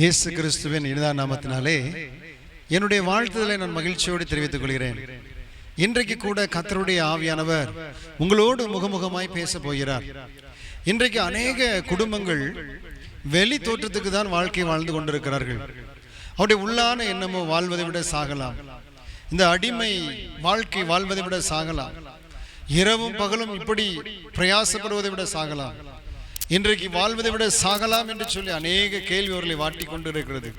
இயேசு கிறிஸ்துவின் இனிதா நாமத்தினாலே என்னுடைய வாழ்த்துதலை நான் மகிழ்ச்சியோடு தெரிவித்துக் கொள்கிறேன். இன்றைக்கு கூட கத்தருடைய ஆவியானவர் உங்களோடு முகமுகமாய் பேச போகிறார். இன்றைக்கு அநேக குடும்பங்கள் வெளி தோற்றத்துக்கு தான் வாழ்க்கை வாழ்ந்து கொண்டிருக்கிறார்கள். அவருடைய உள்ளான எண்ணமோ வாழ்வதை விட சாகலாம். இந்த அடிமை வாழ்க்கை வாழ்வதை விட சாகலாம். இரவும் பகலும் இப்படி பிரயாசப்படுவதை விட சாகலாம். இன்றைக்கு வாழ்வதை விட சாகலாம் என்று சொல்லி அநேக கேள்வி அவர்களை வாட்டி கொண்டு இருக்கிறது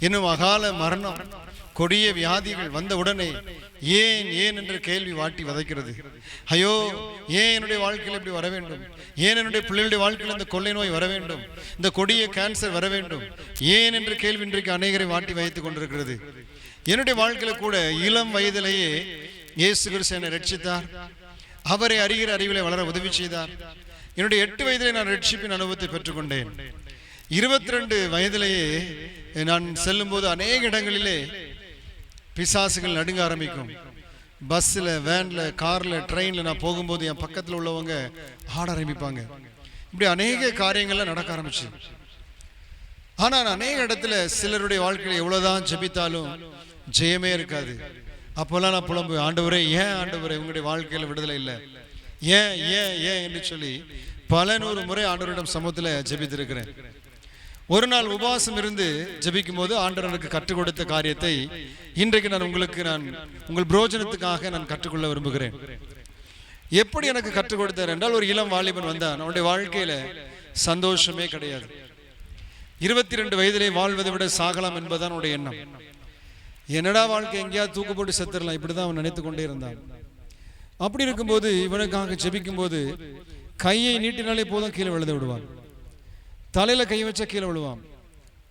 இன்னும் அகால மரணம் கொடிய வியாதிகள் வந்த உடனே ஏன் ஏன் என்ற கேள்வி வாட்டி வதைக்கிறது. ஐயோ ஏன் என்னுடைய வாழ்க்கையில் இப்படி வர வேண்டும்? ஏன் என்னுடைய பிள்ளைகளுடைய வாழ்க்கையில் இந்த கொள்ளை நோய் வர வேண்டும்? இந்த கொடிய கேன்சர் வர வேண்டும்? ஏன் என்ற கேள்வி இன்றைக்கு அநேகரை வாட்டி வைத்துக் கொண்டிருக்கிறது. என்னுடைய வாழ்க்கையில் கூட இளம் வயதிலேயே இயேசு கிறிஸ்து என்னை ரட்சித்தார். அவரை அறிகிற அறிவிலே வளர உதவி செய்தார். என்னுடைய எட்டு வயதிலே நான் ரட்சிப்பின் அனுபவத்தை பெற்றுக்கொண்டேன். இருபத்தி ரெண்டு வயதிலேயே நான் செல்லும்போது அநேக இடங்களிலே பிசாசுகள் நடுங்க ஆரம்பிக்கும். பஸ்ஸில் வேனில் காரில் ட்ரெயினில் நான் போகும்போது என் பக்கத்தில் உள்ளவங்க ஆட ஆரம்பிப்பாங்க. இப்படி அநேக காரியங்கள்லாம் நடக்க ஆரம்பிச்சு. ஆனால் அநேக இடத்துல சிலருடைய வாழ்க்கையில் எவ்வளோதான் ஜெபித்தாலும் ஜெயமே இருக்காது. அப்போல்லாம் நான் புலம்பு ஆண்டவரே ஏன் ஆண்டவரே உங்களுடைய வாழ்க்கையில் விடுதலை இல்லை? ஏன் ஏன் ஏன் என்று சொல்லி பல நூறு முறை ஆண்டவரிடம் சமூகத்தில் ஜபித்திருக்கிறேன். ஒரு நாள் உபவாசம் இருந்து ஜபிக்கும் போது ஆண்டவர் கற்றுக் கொடுத்த காரியத்தை இன்றைக்கு நான் உங்களுக்கு நான் உங்கள் புரோஜனத்துக்காக நான் கற்றுக்கொள்ள விரும்புகிறேன். எப்படி எனக்கு கற்றுக் கொடுத்தார் என்றால் ஒரு இளம் வாலிபன் வந்தான். அவனுடைய வாழ்க்கையில சந்தோஷமே கிடையாது. இருபத்தி ரெண்டு வயதிலே வாழ்வதை விட சாகலாம் என்பதுதான் அவனுடைய எண்ணம். என்னடா வாழ்க்கை எங்கேயாவது தூக்கு போட்டு செத்துடலாம். இப்படிதான் அவன் நினைத்து கொண்டே இருந்தான். அப்படி இருக்கும்போது இவனுக்காக ஜெபிக்கும் போது கையை நீட்டினாலே போதும் கீழே விழுந்து விடுவான். தலையில கை வச்சா கீழே விழுவான்.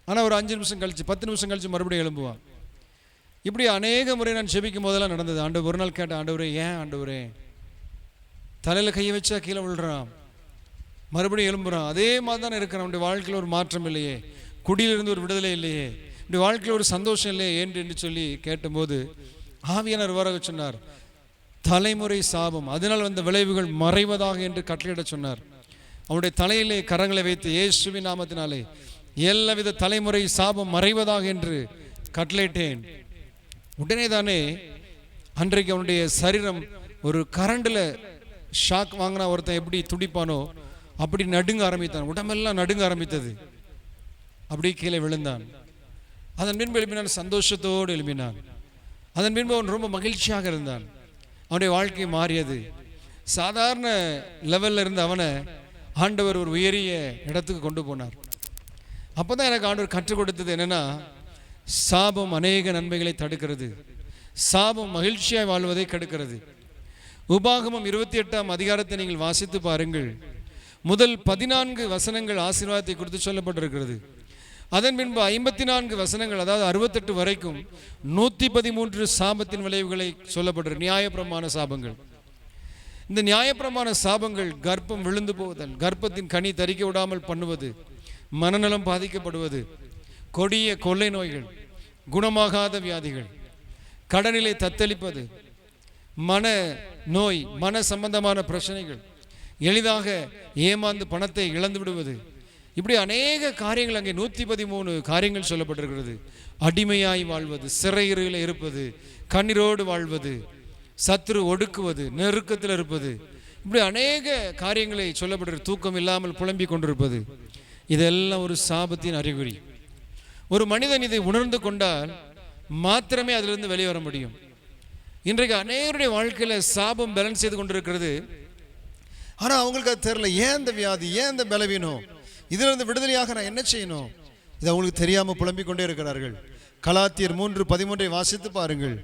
ஆனால் ஒரு அஞ்சு நிமிஷம் கழிச்சு பத்து நிமிஷம் கழிச்சு மறுபடியும் எழும்புவான். இப்படி அநேக முறை நான் செபிக்கும் போதெல்லாம் நடந்தது. ஆண்டு ஒரு நாள் கேட்டேன் ஆண்டவரே ஏன் ஆண்டவரே? தலையில கையை வச்சா கீழே விழுறான். மறுபடியும் எழும்புறான். அதே மாதிரி தான் இருக்கிறான். அவனுடைய வாழ்க்கையில் ஒரு மாற்றம் இல்லையே. குடியிலிருந்து ஒரு விடுதலை இல்லையே. இப்படி வாழ்க்கையில் ஒரு சந்தோஷம் இல்லையே என்று என்று சொல்லி கேட்டபோது ஆவியானவர் வர சொன்னார் தலைமுறை சாபம். அதனால் வந்த விளைவுகள் மறைவதாக என்று கட்டளையிட சொன்னார். அவனுடைய தலையிலே கரங்களை வைத்து இயேசுவின் நாமத்தினாலே எல்லாவித தலைமுறை சாபம் மறைவதாக என்று கட்டளையிட்டேன். உடனே தானே அன்றைக்கு அவனுடைய சரீரம் ஒரு கரண்டில் ஷாக் வாங்கினா ஒருத்தன் எப்படி துடிப்பானோ அப்படி நடுங்க ஆரம்பித்தான். உடம்பெல்லாம் நடுங்க ஆரம்பித்தது. அப்படி கீழே விழுந்தான். அதன் பின்பு எழுப்பினான் சந்தோஷத்தோடு எழுப்பினான். அதன் பின்பு அவன் ரொம்ப மகிழ்ச்சியாக இருந்தான். அவனுடைய வாழ்க்கை மாறியது. சாதாரண லெவலில் இருந்த அவனை ஆண்டவர் ஒரு உயரிய இடத்துக்கு கொண்டு போனார். அப்பதான் எனக்கு ஆண்டவர் கற்றுக் கொடுத்தது என்னன்னா சாபம் அநேக நன்மைகளை தடுக்கிறது. சாபம் மகிழ்ச்சியாய் வாழ்வதை கெடுக்கிறது. உபாகமம் இருபத்தி எட்டாம் அதிகாரத்தை நீங்கள் வாசித்து பாருங்கள். முதல் பதினான்கு வசனங்கள் ஆசீர்வாதத்தை குறித்து சொல்லப்பட்டிருக்கிறது. அதன் பின்பு ஐம்பத்தி நான்கு வசனங்கள் அதாவது அறுபத்தெட்டு வரைக்கும் நூற்றி பதிமூன்று சாபத்தின் விளைவுகளை சொல்லப்படுற நியாயப்பிரமாண சாபங்கள். இந்த நியாயப்பிரமாண சாபங்கள் கர்ப்பம் விழுந்து போவதல் கர்ப்பத்தின் கனி தரிக்க விடாமல் பண்ணுவது மனநலம் பாதிக்கப்படுவது கொடிய கொள்ளை நோய்கள் குணமாகாத வியாதிகள் கடனிலே தத்தளிப்பது மன நோய் மன சம்பந்தமான பிரச்சனைகள் எளிதாக ஏமாந்து பணத்தை இழந்து விடுவது இப்படி அநேக காரியங்கள் அங்கே நூற்றி பதிமூணு காரியங்கள் சொல்லப்பட்டிருக்கிறது. அடிமையாய் வாழ்வது சிறையில் இருப்பது கண்ணீரோடு வாழ்வது சத்ரு ஒடுக்குவது நெருக்கத்தில் இருப்பது. இப்படி அநேக காரியங்களை சொல்லப்படுற தூக்கம் இல்லாமல் புலம்பிக் கொண்டிருப்பது. இதெல்லாம் ஒரு சாபத்தின் அறிகுறி. ஒரு மனிதன் இதை உணர்ந்து கொண்டால் மாத்திரமே அதிலிருந்து வெளியே வர முடியும். இன்றைக்கு அநேகருடைய வாழ்க்கையில் சாபம் பேலன்ஸ் செய்து கொண்டிருக்கிறது. ஆனால் அவங்களுக்கு அது தெரில ஏன் இந்த வியாதி? ஏன் இந்த பலவீனம்? இதிலிருந்து விடுதலையாக நான் என்ன செய்யணும்? இது அவங்களுக்கு தெரியாமல் புலம்பிக் கொண்டே இருக்கிறார்கள். கலாத்தியர் மூன்று பதிமூன்றை வாசித்து பாருங்கள்.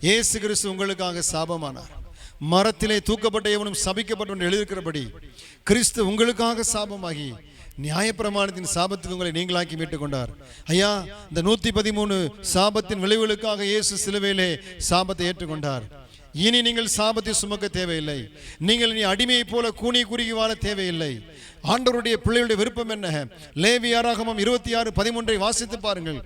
ஏசு கிறிஸ்து உங்களுக்காக சாபமானார். மரத்திலே தூக்கப்பட்ட எவனும் சபிக்கப்பட்டவன் எழுதியிருக்கிறபடி கிறிஸ்து உங்களுக்காக சாபமாகி நியாயப்பிரமாணத்தின் சாபத்துக்கு உங்களை நீங்களாக்கி மீட்டுக் கொண்டார் ஐயா இந்த நூத்தி பதிமூணு சாபத்தின் விளைவுகளுக்காக இயேசு சிலுவையிலே சாபத்தை ஏற்றுக்கொண்டார். இனி நீங்கள் சாபத்தை சுமக்க தேவையில்லை. நீங்கள் இனி அடிமையைப் போல கூனி குறுகி வாழ தேவையில்லை. ஆண்டவருடைய பிள்ளைகளுடைய விருப்பம் என்ன? லேவியாராகமம் இருபத்தி ஆறு பதிமூன்றை வாசித்து பாருங்கள்.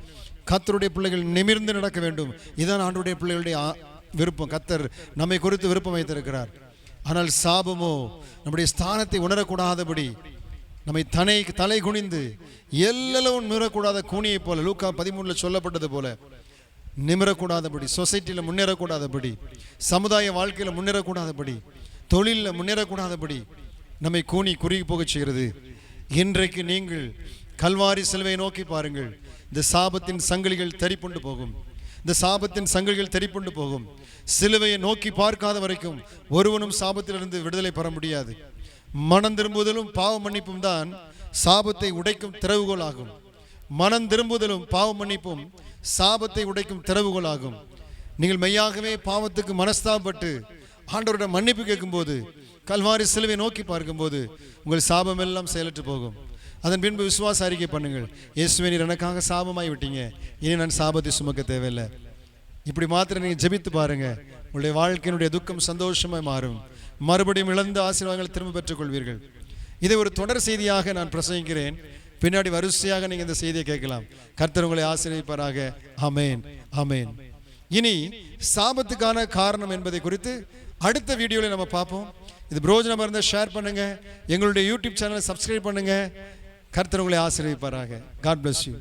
கத்தருடைய பிள்ளைகள் நிமிர்ந்து நடக்க வேண்டும். இதான் ஆண்டருடைய பிள்ளைகளுடைய விருப்பம். கத்தர் நம்மை குறித்து விருப்பம் வைத்திருக்கிறார். ஆனால் சாபமோ நம்முடைய ஸ்தானத்தை உணரக்கூடாதபடி நம்மை தனை தலை குனிந்து எல்லளவும் நிமிரக்கூடாத கூனியைப் போல லூக்கா பதிமூணில் சொல்லப்பட்டது போல நிமிரக்கூடாதபடி சொசைட்டியில் முன்னேறக்கூடாதபடி சமுதாய வாழ்க்கையில் முன்னேறக்கூடாதபடி தொழிலில் முன்னேறக்கூடாதபடி நம்மை கூனி குறுகி போகச் செய்கிறது. இன்றைக்கு நீங்கள் கல்வாரி செல்வையை நோக்கி பாருங்கள். இந்த சாபத்தின் சங்கிலிகள் தரிப்புண்டு போகும். இந்த சாபத்தின் சங்கிலிகள் தெரிப்புண்டு போகும். சிலுவையை நோக்கி பார்க்காத வரைக்கும் ஒருவனும் சாபத்திலிருந்து விடுதலை பெற முடியாது. மனம் திரும்புதலும் பாவ மன்னிப்பும் தான் சாபத்தை உடைக்கும் திறவுகோல் ஆகும் மனம் திரும்புதலும் பாவ மன்னிப்பும் சாபத்தை உடைக்கும் திறவுகோல் ஆகும் நீங்கள் மெய்யாகவே பாவத்துக்கு மனஸ்தாபப்பட்டு ஆண்டவரிடம் மன்னிப்பு கேட்கும்போது கல்வாரி சிலுவை நோக்கி பார்க்கும்போது உங்கள் சாபம் எல்லாம் செயலற்று போகும். அதன் பின்பு விசுவாச அறிக்கை பண்ணுங்கள். இயேசுவே நீர் எனக்காக சாபமாய் விட்டீங்க. இனி நான் சாபத்தை சுமக்க தேவையில்லை. இப்படி மாத்திரம் நீங்கள் ஜெபித்து பாருங்கள் உங்களுடைய வாழ்க்கையினுடைய துக்கம் சந்தோஷமாக மாறும். மறுபடியும் இழந்த ஆசீர்வாதங்களை திரும்ப பெற்றுக் கொள்வீர்கள் இதை ஒரு தொடர் செய்தியாக நான் பிரசங்கிக்கிறேன். பின்னாடி வரிசையாக நீங்கள் இந்த செய்தியை கேட்கலாம். கர்த்தர் உங்களை ஆசிரியப்பாராக அமேன் அமேன் இனி சாபத்துக்கான காரணம் என்பதை குறித்து அடுத்த வீடியோவில் நம்ம பார்ப்போம். இது பிரோஜனமாக இருந்தால் ஷேர் பண்ணுங்க. எங்களுடைய யூடியூப் சேனலை சப்ஸ்கிரைப் பண்ணுங்க. கர்த்தர் உங்களை ஆசிரியப்பாராக காட் பிளஸ் யூ